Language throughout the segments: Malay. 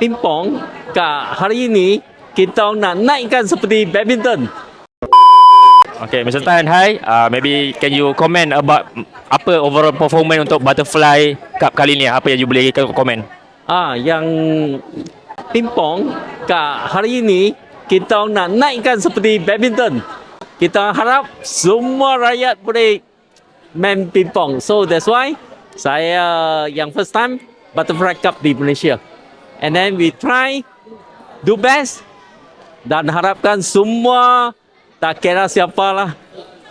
pingpong kat hari ini kita nak naikkan seperti badminton. Okay, Mr. Tan, hi. Uh, maybe can you comment about apa overall performance untuk Butterfly Cup kali ni? Apa yang you boleh komen? Ah, yang pingpong kat hari ini kita nak naikkan seperti badminton. Kita harap semua rakyat boleh main pingpong. So that's why saya yang first time Butterfly Cup di Malaysia. And then we try do best dan harapkan semua tak kira siapalah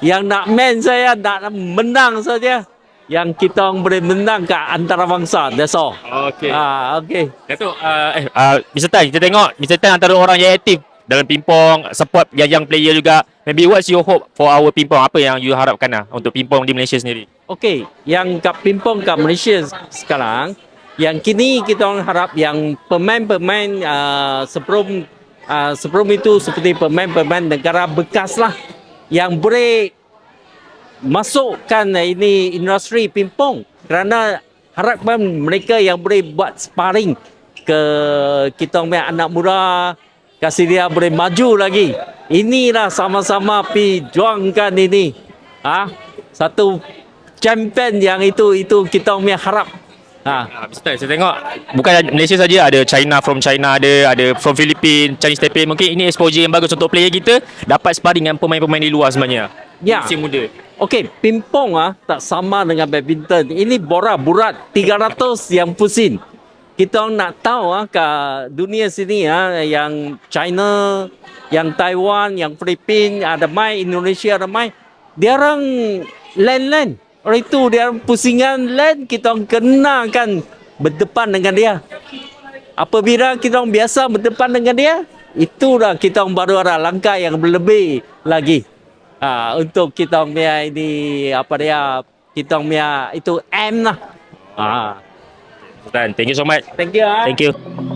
yang nak main saya nak menang saja yang kita boleh menang ke antarabangsa that's all Okay. ah okay Datuk, uh, eh, uh, Mr. Tan, kita tengok Mr. Tan antara orang yang aktif dalam pingpong, support yang player juga. Maybe what's your hope for our pingpong? Apa yang you harapkan lah untuk pingpong di Malaysia sendiri? okay yang kat pingpong kat Malaysia sekarang yang kini kita orang harap yang pemain-pemain uh, sebelum uh, sebelum itu seperti pemain-pemain negara bekas lah yang boleh masukkan ini industri pingpong. Kerana harapan mereka yang boleh buat sparring ke kita punya anak muda kasih dia boleh maju lagi. Inilah sama-sama pi juangkan ini. Ah satu champion yang itu itu kita punya harap ha Ah, Mr. Tan, saya tengok bukan Malaysia saja ada China from China ada ada from Philippines, Chinese Taipei. Mungkin ini exposure yang bagus untuk player kita dapat sparring dengan pemain-pemain di luar sebenarnya. Ya. Usia muda. Okey, pingpong ah tak sama dengan badminton. Ini bola berat 300 yang pusing. Kita nak tahu ah kat dunia sini ah yang China, yang Taiwan, yang Filipin ada main, Indonesia ada main. Dia orang land-land. Oleh itu dia orang pusingan land kita orang kenakan berdepan dengan dia. Apabila kita orang biasa berdepan dengan dia, itulah kita orang baru ada langkah yang berlebih lagi. Ah untuk kita orang punya ini apa dia kita orang punya itu M lah. Ah Mr. Tan, thank you so much. thank you. ah. Thank you.